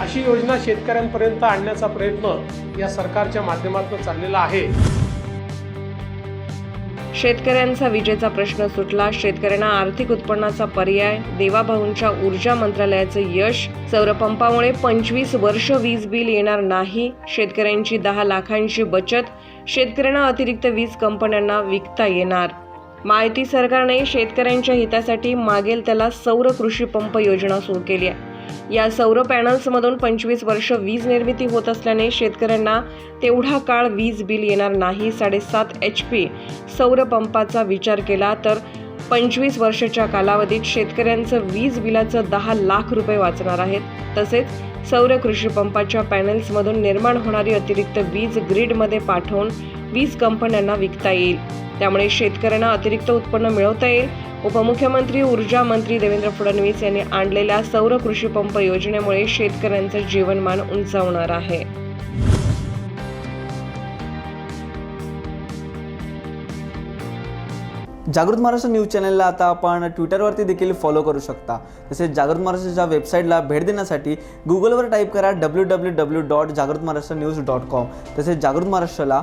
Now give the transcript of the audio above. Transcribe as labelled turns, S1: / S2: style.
S1: अशी योजना शेतकऱ्यांपर्यंत आणण्याचा प्रयत्न या सरकारच्या माध्यमातून चाललेला आहे.
S2: शेतकऱ्यांचा विजेचा प्रश्न सुटला. शेतकऱ्यांना आर्थिक उत्पन्नाचा पर्याय देवाभाऊंच्या ऊर्जा मंत्रालयाचं यश सौरपंपामुळे पंचवीस वर्ष वीज बिल येणार नाही शेतकऱ्यांची दहा लाखांची बचत शेतकऱ्यांना अतिरिक्त वीज कंपन्यांना विकता येणार. माहिती सरकारने शेतकऱ्यांच्या हितासाठी मागेल त्याला सौर कृषी पंप योजना सुरू केली आहे. या सौर पॅनल्समधून पंचवीस वर्ष वीज निर्मिती होत असल्याने शेतकऱ्यांना तेवढा काळ वीज बिल येणार नाही. साडेसात एच पी सौर पंपाचा विचार केला तर पंचवीस वर्षाच्या कालावधीत शेतकऱ्यांचं वीज बिलाचं दहा लाख रुपये वाचणार आहेत. तसेच सौर कृषी पंपाच्या पॅनल्समधून निर्माण होणारी अतिरिक्त वीज ग्रीडमध्ये पाठवून वीज कंपन्यांना विकता येईल. त्यामुळे शेतकऱ्यांना अतिरिक्त उत्पन्न मिळवता येईल. उपमुख्यमंत्री ऊर्जा मंत्री देवेंद्र फडणवीस यांनी आणलेल्या सौर कृषी पंप योजनेमुळे शेतकऱ्यांचं जीवनमान उंचावणार आहे.
S3: जागृत महाराष्ट्र न्यूज चॅनलला आता आपण ट्विटरवरती देखील फॉलो करू शकता. तसेच जागृत महाराष्ट्राच्या वेबसाईटला भेट देण्यासाठी गुगलवर टाईप करा डब्ल्यू डब्ल्यू डब्ल्यू डॉट जागृत महाराष्ट्र न्यूज डॉट कॉम तसेच जागृत महाराष्ट्राला